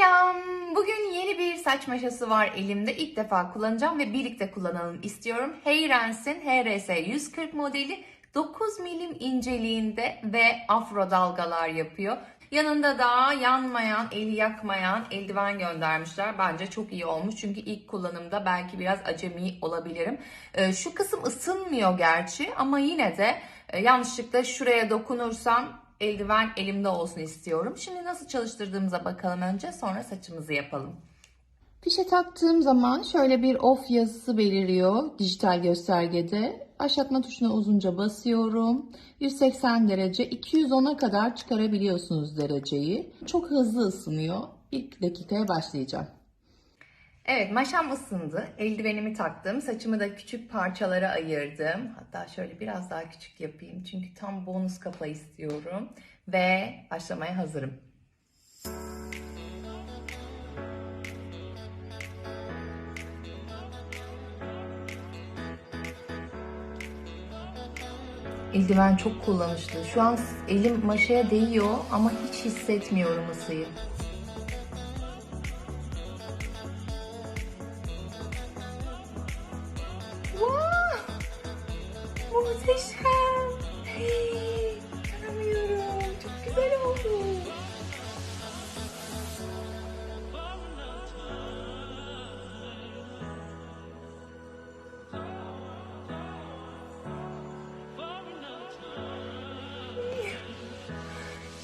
Selam. Bugün yeni bir saç maşası var elimde. İlk defa kullanacağım ve birlikte kullanalım istiyorum. Heyrens'in HRS 140 modeli 9 milim inceliğinde ve afro dalgalar yapıyor. Yanında da yanmayan, eli yakmayan eldiven göndermişler. Bence çok iyi olmuş çünkü ilk kullanımda belki biraz acemi olabilirim. Ee, Şu kısım ısınmıyor gerçi ama yine de e, yanlışlıkla şuraya dokunursam eldiven elimde olsun istiyorum. Şimdi nasıl çalıştırdığımıza bakalım önce sonra saçımızı yapalım. Fişe taktığım zaman şöyle bir off yazısı beliriyor dijital göstergede. Başlatma tuşuna uzunca basıyorum. 180 derece 210'a kadar çıkarabiliyorsunuz dereceyi. Çok hızlı ısınıyor. İlk dakikaya başlayacağım. Evet maşam ısındı. Eldivenimi taktım. Saçımı da küçük parçalara ayırdım. Hatta şöyle biraz daha küçük yapayım. Çünkü tam bonus kafa istiyorum. Ve başlamaya hazırım. Eldiven çok kullanışlı. Şu an elim maşaya değiyor ama hiç hissetmiyorum ısıyı. Muhteşem! İnanamıyorum. Çok güzel oldu.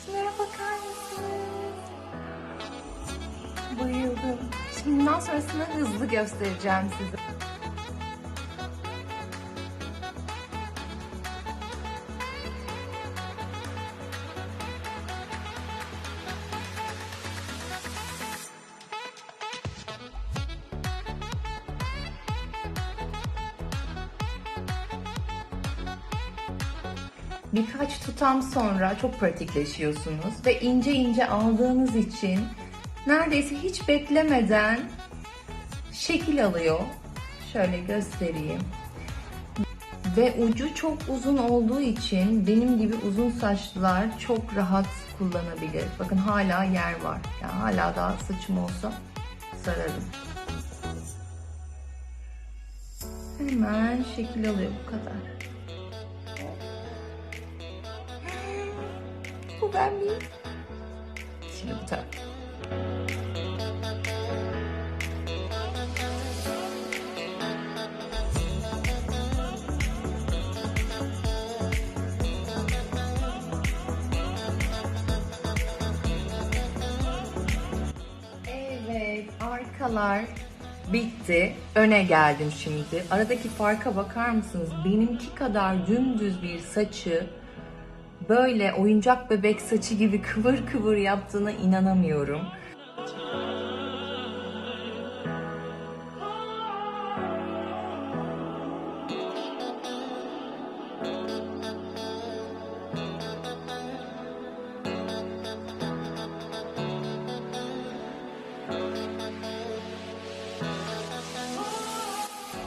Şunlara bakar mısınız? Bayıldım. Şimdi bundan sonrasını hızlı göstereceğim size. Birkaç tutam sonra çok pratikleşiyorsunuz ve ince ince aldığınız için neredeyse hiç beklemeden şekil alıyor. Şöyle göstereyim. Ve ucu çok uzun olduğu için benim gibi uzun saçlılar çok rahat kullanabilir. Bakın hala yer var. Yani hala daha saçım olsa sararım. Hemen şekil alıyor bu kadar. Bu ben miyim? Şimdi bu taraf. Evet, arkalar bitti. Öne geldim şimdi. Aradaki farka bakar mısınız? Benimki kadar dümdüz bir saçı böyle oyuncak bebek saçı gibi kıvır kıvır yaptığına inanamıyorum.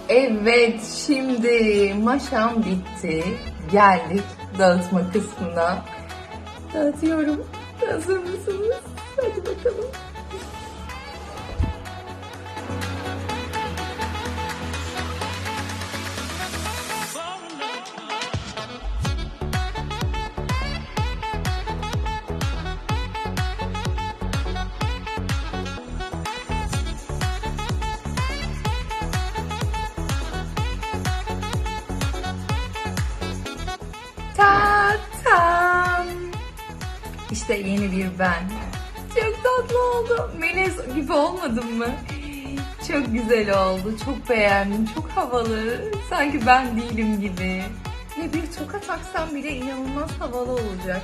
Evet, şimdi maşam bitti. Geldik dağıtma kısmına. Dağıtıyorum. Hazır mısınız? Hadi bakalım. İşte yeni bir ben. Çok tatlı oldu. Melez gibi olmadım mı? Çok güzel oldu. Çok beğendim. Çok havalı. Sanki ben değilim gibi. Ve bir toka taksam bile inanılmaz havalı olacak.